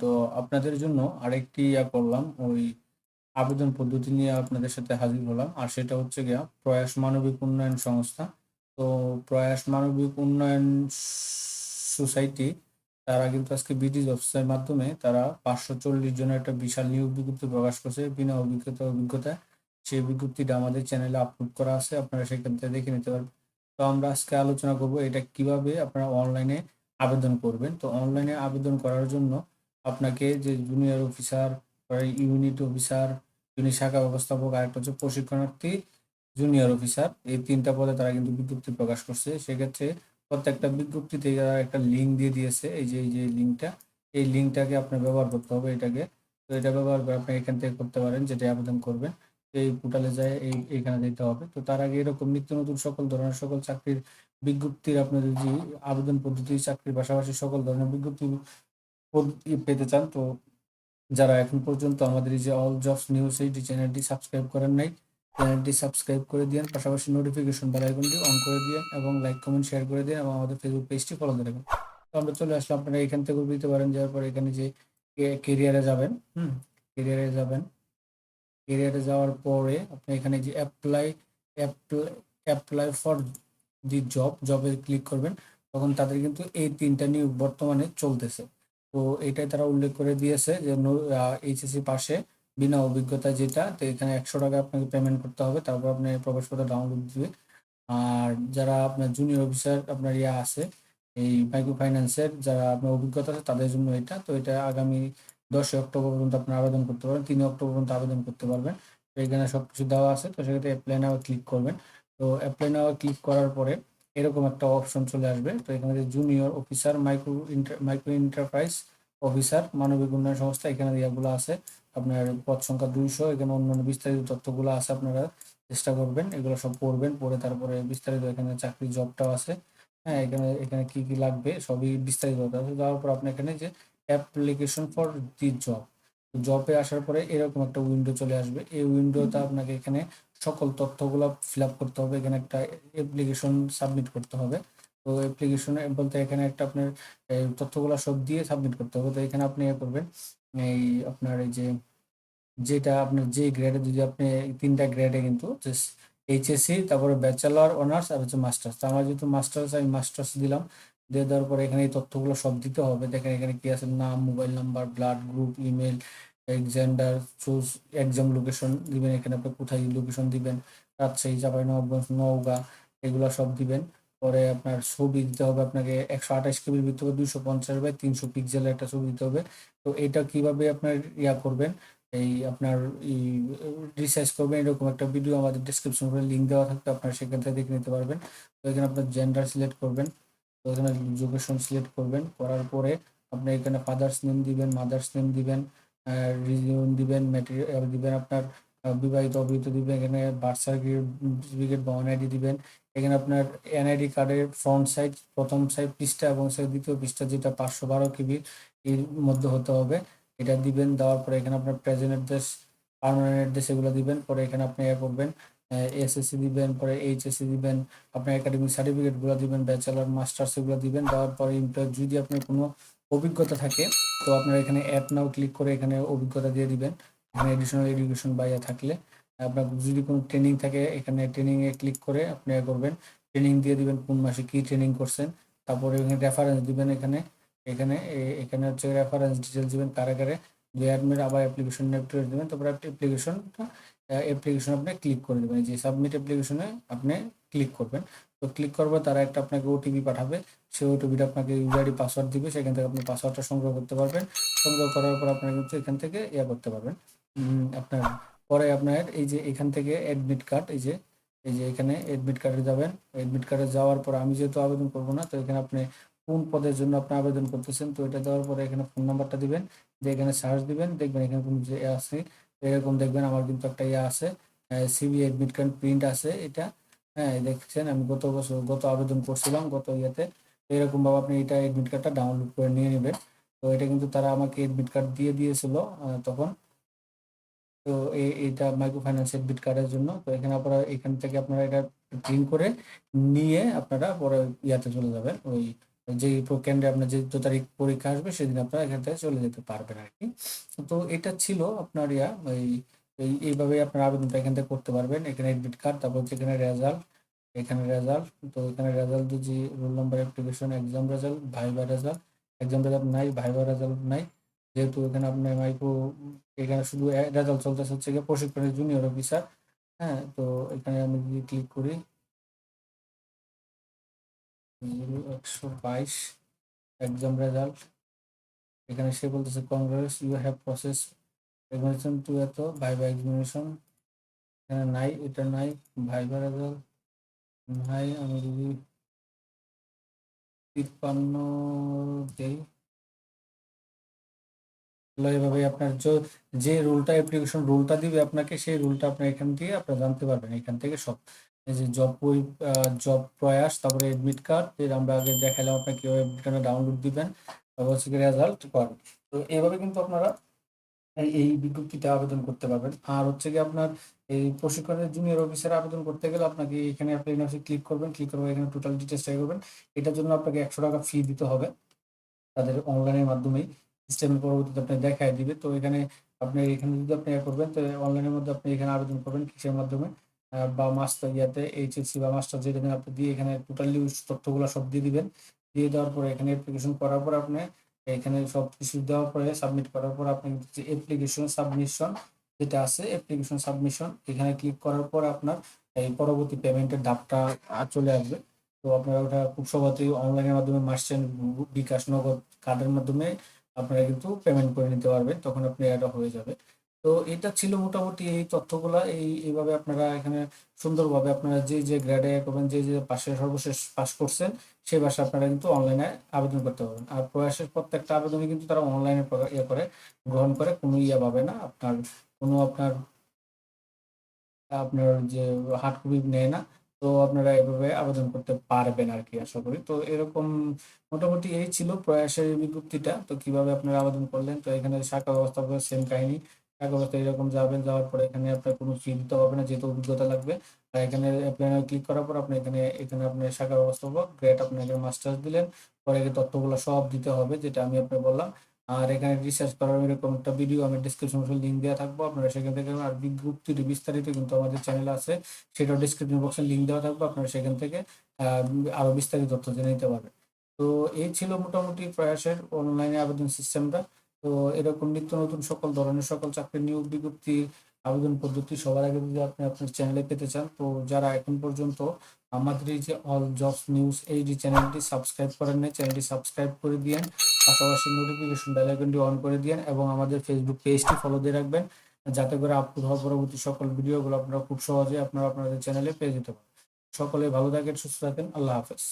তো আপনাদের জন্য আরেকটি ইয়া করলাম, ওই আবেদন পদ্ধতি নিয়ে আপনাদের সাথে হাজির হলাম। আর সেটা হচ্ছে গিয়া প্রয়াস মানবিক উন্নয়ন সংস্থা। তো প্রয়াস মানবিক উন্নয়ন সোসাইটি, তারা কিন্তু আজকে বিডি জবসের মাধ্যমে তারা ৫৪০ জনের একটা বিশাল নিয়োগ বিজ্ঞপ্তি প্রকাশ করছে, বিনা অভিজ্ঞতা অভিজ্ঞতায়। সেই বিজ্ঞপ্তিটা আমাদের চ্যানেলে আপলোড করা আছে। আপনারা সেখান থেকে দেখে নিতে পারবেন। তো আমরা আজকে আলোচনা করব এটা কীভাবে আপনারা অনলাইনে আবেদন করবেন। তো অনলাইনে আবেদন করার জন্য আপনাকে যে junior officer, unit officer, unit শাখা ব্যবস্থাপক, আরেকটা হচ্ছে প্রশিক্ষণার্থী, জুনিয়র অফিসার। এই তিনটা পদে তারা কিন্তু বিজ্ঞপ্তি প্রকাশ করছে। সেক্ষেত্রে প্রত্যেকটা বিজ্ঞপ্তিতে তারা একটা লিঙ্ক দিয়ে দিয়েছে। এই যে, এই যে লিঙ্কটা, এই লিঙ্কটাকে আপনার ব্যবহার করতে হবে এটাকে। তো এটা ব্যবহার করে আপনি এখান থেকে করতে পারেন যেটা আবেদন করবেন। এই পোর্টালে যায় এই এখানে দিতে হবে। তো তার আগে এরকম নিত্য নতুন সকল ধরনের সকল চাকরির বিজ্ঞপ্তির আপনার যদি আবেদন পদ্ধতি চাকরির পাশাপাশি সকল ধরনের বিজ্ঞপ্তি পদ ই পেতে চান তো যারা এখন পর্যন্ত আমাদের এই যে অল জবস নিউজ এইটি চ্যানেলটি সাবস্ক্রাইব করেন নাই, চ্যানেলটি সাবস্ক্রাইব করে দিয়েন। পাশাপাশি নোটিফিকেশন বেল আইকনটি অন করে দিয়েন এবং লাইক, কমেন্ট, শেয়ার করে দিন এবং আমাদের ফেসবুক পেজটি ফলো দিয়ে রাখবেন। তো আমরা চলে আসলাম আপনারা এখান থেকেও দিতে পারেন। যাওয়ার পরে এখানে যে কেরিয়ারে যাবেন, হুম? কেরিয়ারে যাবেন। কেরিয়ারে যাওয়ার পরে আপনি এখানে যে apply apply apply for the job, জবে ক্লিক করবেন। তখন তাদের কিন্তু এই ৩ টা নিয়োগ বর্তমানে চলতেছে। তো এটাই তারা উল্লেখ করে দিয়েছে যে এইচএসসি পাশে বিনা অভিজ্ঞতা যেটা তো এখানে ৳১০০ আপনাকে পেমেন্ট করতে হবে। তারপর আপনি প্রবেশপত্র ডাউনলোড দিবে। আর যারা আপনার জুনিয়র অফিসার আপনার ইয়া আছে, এই মাইক্রো ফাইন্যান্সের যারা আপনার অভিজ্ঞতা আছে তাদের জন্য এটা। তো এটা আগামী ১০ই অক্টোবর পর্যন্ত আপনারা আবেদন করতে পারবেন। ৩ অক্টোবর পর্যন্ত আবেদন করতে পারবেন। তো এখানে সবকিছু দেওয়া আছে। তো সেক্ষেত্রে এপ্লাই নাও ক্লিক করবেন। তো এপ্লাই নাও ক্লিক করার পরে এরকম একটা অপশন চলে আসবে। তো এখানে যে junior officer micro inter micro enterprise officer মানবিক উন্নয়ন সংস্থা এখানে ইয়াগুলো আছে। আপনার পদ সংখ্যা ২০০ এখানে অন্যান্য বিস্তারিত তথ্যগুলো আছে আপনারা চেষ্টা করবেন। এগুলো সব পড়বেন। পড়ে তারপরে বিস্তারিত এখানে চাকরির জবটাও আছে। হ্যাঁ? এখানে এখানে কি, কি লাগবে সবই বিস্তারিত আছে। দেওয়ার পর আপনি এখানে যে অ্যাপ্লিকেশন ফর দি জব। জবে আসার পরে এরকম একটা উইন্ডো চলে আসবে। এই উইন্ডোতে আপনাকে এখানে সকল তথ্যগুলা ফিল আপ করতে হবে। এখানে একটা অ্যাপ্লিকেশন সাবমিট করতে হবে। তো অ্যাপ্লিকেশনে বলতে এখানে একটা আপনার তথ্যগুলা সব দিয়ে সাবমিট করতে হবে। তো এখানে আপনি ইয়ে করবেন, এই আপনার এই যে যেটা আপনার যে গ্রেডে যদি আপনি তিনটা গ্রেডে কিন্তু এইচএসসি তারপরে ব্যাচেলর, অনার্স আর হচ্ছে মাস্টার্স। তো আমার যেহেতু মাস্টার্স আমি মাস্টার্স দিলাম। দিয়ে দেওয়ার পরে এখানে এই তথ্যগুলো সব দিতে হবে। দেখেন এখানে কি আছে নাম, mobile number, blood group, email, gender, choose exam location দিবেন। এখানে আপনি কোথায় লোকেশন দিবেন। রাজশাহী, চাঁপাইনবাবগঞ্জ, নওগাঁ এগুলা সব দিবেন। পরে আপনার ছবি দিতে হবে আপনাকে ১২৮ কেবির ভিতরে ২৫০ বাই ৩০০ পিক্সেলের একটা ছবি দিতে হবে। তো এটা কীভাবে আপনার ইয়া করবেন, এই আপনার ই রিসার্চ করবেন এরকম একটা ভিডিও আমাদের ডেসক্রিপশন করে লিঙ্ক দেওয়া থাকবে। আপনারা সেখান থেকে দেখে নিতে পারবেন। তো এখানে আপনার জেন্ডার সিলেক্ট করবেন। তো এখানে লোকেশন সিলেক্ট করবেন। করার পরে আপনি এখানে ফাদার্স নেম দিবেন, মাদার্স নেম দিবেন, আ দিবেন, ম্যাটেরিয়াল দিবেন আপনার বিবাহিত অবিবাহিত দিবেন। এখানে বার্থ সার্টিফিকেট বা ওএনআইডি দিবেন। এখানে আপনার এনআইডি কার্ডের ফ্রন্ট সাইড প্রথম সাইড পৃষ্ঠা এবং ২য় পৃষ্ঠা যেটা ৫১২ কেবির এর মধ্যে হতে হবে। এটা দিবেন। দেওয়ার পরে এখানে আপনার প্রেজেন্ট অ্যাড্রেস, পার্মানেন্ট অ্যাড্রেস এগুলো দিবেন। পরে এখানে আপনি ইয়ে করবেন, এসএসসি দিবেন, পরে এইচএসসি দিবেন, আপনার একাডেমিক সার্টিফিকেটগুলো দিবেন, ব্যাচেলর, মাস্টার্স এগুলো দিবেন। দেওয়ার পরে এমপ্লয়ের যদি আপনার কোনো অভিজ্ঞতা থাকে তো আপনারা এখানে এড নাও ক্লিক করে এখানে অভিজ্ঞতা দিয়ে দিবেন। এখানে এডিশনাল এডুকেশন বা ইয়া থাকলে আপনার যদি কোনো ট্রেনিং থাকে এখানে ট্রেনিং এ ক্লিক করে আপনি করবেন। ট্রেনিং দিয়ে দিবেন কোন মাসে কি ট্রেনিং করছেন। তারপরে এখানে রেফারেন্স দিবেন এখানে। এখানে এখানে হচ্ছে রেফারেন্স ডিটেলস দিবেন কারে, কারে যে আবার অ্যাপ্লিকেশন নেটওয়ার্ক দিবেন। তারপরে অ্যাপ্লিকেশনটা অ্যাপ্লিকেশন আপনি ক্লিক করে দিবেন। যে সাবমিট অ্যাপ্লিকেশনে আপনি ক্লিক করবেন। তো ক্লিক পর তারা একটা আপনাকে ওটিপি পাঠাবে। সেই ওটিপিটা আপনাকে ইউজার আইডি পাসওয়ার্ড দিবে। সেখান থেকে আপনি পাসওয়ার্ডটা সংগ্রহ করতে পারবেন। সংগ্রহ করার পর আপনারা কিন্তু এখান থেকে ইয়া করতে পারবেন। আপনার পরে আপনার এই যে এখান থেকে অ্যাডমিট কার্ড এই যে, এই যে এখানে অ্যাডমিট কার্ডে যাবেন। অ্যাডমিট কার্ডে যাওয়ার পর আমি যেহেতু আবেদন করব না তো এখানে আপনি কোন পদের জন্য আপনি আবেদন করতেছেন তো এটা দেওয়ার পরে এখানে ফোন নাম্বারটা দিবেন। দিয়ে এখানে সার্চ দিবেন। দেখবেন এখানে কোনো যে আছে এরকম দেখবেন আমার কিন্তু একটা ইয়ে আছে। সিবি অ্যাডমিট কার্ড প্রিন্ট আছে এটা। হ্যাঁ? দেখছেন, আমি গত বছর গত আবেদন করছিলাম, গত ইয়েতে। এরকমভাবে আপনি এটা অ্যাডমিট কার্ডটা ডাউনলোড করে নিয়ে নেবেন তো এটা কিন্তু তারা আমাকে অ্যাডমিট কার্ড দিয়ে দিয়েছিল তখন। তো এইটা মাইক্রো ফাইন্যান্স অ্যাডমিট কার্ডের জন্য। তো এখানে আপনারা, এখান থেকে আপনারা এটা প্রিন্ট করে নিয়ে আপনারা পরে ইয়াতে চলে যাবেন। ওই যে কেন্দ্রে আপনার যে দু তারিখ পরীক্ষা আসবে, সেদিন আপনারা এখান থেকে চলে যেতে পারবেন আর কি তো এটা ছিল আপনার ইয়া, ওই এই এইভাবে আপনার আবেদনটা এখান থেকে করতে পারবেন। এখানে এডমিট কার্ড তারপর হচ্ছে এখানে রেজাল্ট এখানে রেজাল্ট তো এখানে রেজাল্ট দিচ্ছি roll number application exam result viva result exam result নাই ভাইবা রেজাল্ট নাই। যেহেতু এখানে আপনার মাইক্রো এখানে শুধু রেজাল্ট চলতেছে হচ্ছে গিয়ে প্রশিক্ষণের জুনিয়র অফিসার হ্যাঁ তো এখানে আমি যদি ক্লিক করি একশো বাইশ এক্সাম রেজাল্ট এখানে সে বলতেছে congress you have process examination to এত ভাইবা এক্সামিনেশন এখানে নাই, এটা নাই ভাইবা রেজাল্ট নাই, আমি যদি তিপ্পান্ন দেই। এভাবে আপনার যে- রুলটা অ্যাপ্লিকেশন রুলটা দিবে আপনাকে, সেই রুলটা আপনি এখান থেকে আপনার জানতে পারবেন। এখান থেকে সব, এই যে জব বই জব প্রয়াস, তারপরে এডমিট কার্ড যেটা আমরা আগে দেখালাম আপনাকে, কীভাবে ডাউনলোড দিবেন। তারপর হচ্ছে রেজাল্ট পাবেন তো এইভাবে কিন্তু আপনারা এই- বিজ্ঞপ্তিতে আবেদন করতে পারবেন। আর হচ্ছে কি আপনার এই প্রশিক্ষণের জুনিয়র অফিসার আবেদন করতে গেলে আপনাকে এখানে আপনি ক্লিক করবেন ক্লিক করবেন এখানে টোটাল ডিটেলস ট্রাই করবেন। এটার জন্য আপনাকে একশো টাকা ফি দিতে হবে তাদের অনলাইনের মাধ্যমেই। সিস্টেমের পরবর্তীতে আপনি দেখায় দিবে। তো এখানে আপনি এখানে যদি আপনি করবেন, তো অনলাইনের মধ্যে আপনি এখানে আবেদন করবেন কিসের মাধ্যমে? বা মাস্টার ইয়াতে এইচএসসি বা মাস্টার যেটা আপনি দিয়ে এখানে টোটালি তথ্যগুলো সব দিয়ে দিবেন। দিয়ে দেওয়ার পরে এখানে অ্যাপ্লিকেশন করার পর আপনি এখানে সব কিছু দেওয়ার পরে সাবমিট করার পর আপনার যে অ্যাপ্লিকেশন সাবমিশন যেটা আছে অ্যাপ্লিকেশন সাবমিশন এখানে ক্লিক করার পর আপনার এই পরবর্তী পেমেন্টের ধাপটা চলে আসবে। তো আপনারা ওটা খুব সহজেই অনলাইনের মাধ্যমে মার্চেন্ট বিকাশ নগদ কার্ডের মাধ্যমে আপনারা কিন্তু পেমেন্ট করে নিতে পারবেন, তখন আপনি এটা হয়ে যাবে। তো এটা ছিল মোটামুটি এই তথ্যগুলা। এই, এইভাবে আপনারা এখানে সুন্দরভাবে আপনারা যে যে গ্রেডে করবেন, যে যে পাশে সর্বশেষ পাস করছেন, সেই ভাষা আপনারা কিন্তু অনলাইনে আবেদন করতে পারবেন। আর প্রয়াসের প্রত্যেকটা আবেদনই কিন্তু তারা অনলাইনে ইয়ে করে, গ্রহণ করে, কোনো ইয়ে পাবে না। আপনার, কোনো আপনার আপনার যে হার্ড কপি নেয় না, তো আপনারা এভাবে আবেদন করতে পারবেন আর কি, আশা করি। তো এরকম মোটামুটি এই ছিল প্রয়াসের বিজ্ঞপ্তিটা। তো কীভাবে আপনারা আবেদন করলেন, তো এখানে শাখা ব্যবস্থা সেম কাহিনী। ব্যবস্থা এরকম যাবেন যাওয়ার পরে এখানে আপনার কোনো ফি দিতে হবে না যেহেতু অভিজ্ঞতা লাগবে। আর এখানে অ্যাপ্লাই ক্লিক করার পর আপনি এখানে এখানে আপনি শাখা ব্যবস্থাপক গ্রেড আপনি এখানে মাস্টার্স দিলেন। পরে তথ্যগুলো সব দিতে হবে যেটা আমি আপনাকে বললাম। আর এখানে রিসার্চ করার এরকম একটা ভিডিও আমি ডিসক্রিপশন লিঙ্ক দেওয়া থাকব। আপনারা সেখান থেকে আর বিজ্ঞপ্তিটি বিস্তারিত কিন্তু আমাদের চ্যানেল আছে। সেটাও ডিসক্রিপশন বক্সে লিঙ্ক দেওয়া থাকবে। আপনারা সেখান থেকে আহ, আরও বিস্তারিত তথ্য জেনে নিতে পারবেন। তো এই ছিল মোটামুটি প্রয়াসের অনলাইনে আবেদন সিস্টেমটা তো এরকম নিত্য নতুন সকল ধরনের সকল চাকরি নিয়োগ বিজ্ঞপ্তি, আবেদন পদ্ধতি সবার আগে যদি আপনি আপনার চ্যানেলে পেতে চান, তো যারা এখন পর্যন্ত আমাদের এই যে অল জবস নিউজ এই যে চ্যানেলটি সাবস্ক্রাইব করেন নাই চ্যানেলটি সাবস্ক্রাইব করে দিয়েন, পাশাপাশি নোটিফিকেশন বেল আইকনটি অন করে দিয়েন এবং আমাদের ফেসবুক পেজটি ফলো দিয়ে রাখবেন, যাতে করে আপলোড হওয়ার পরবর্তী সকল ভিডিওগুলো আপনারা খুব সহজে আপনারা আপনাদের চ্যানেলে পেয়ে যেতে পারেন। সকলে ভালো থাকেন, সুস্থ থাকেন, আল্লাহ হাফেজ।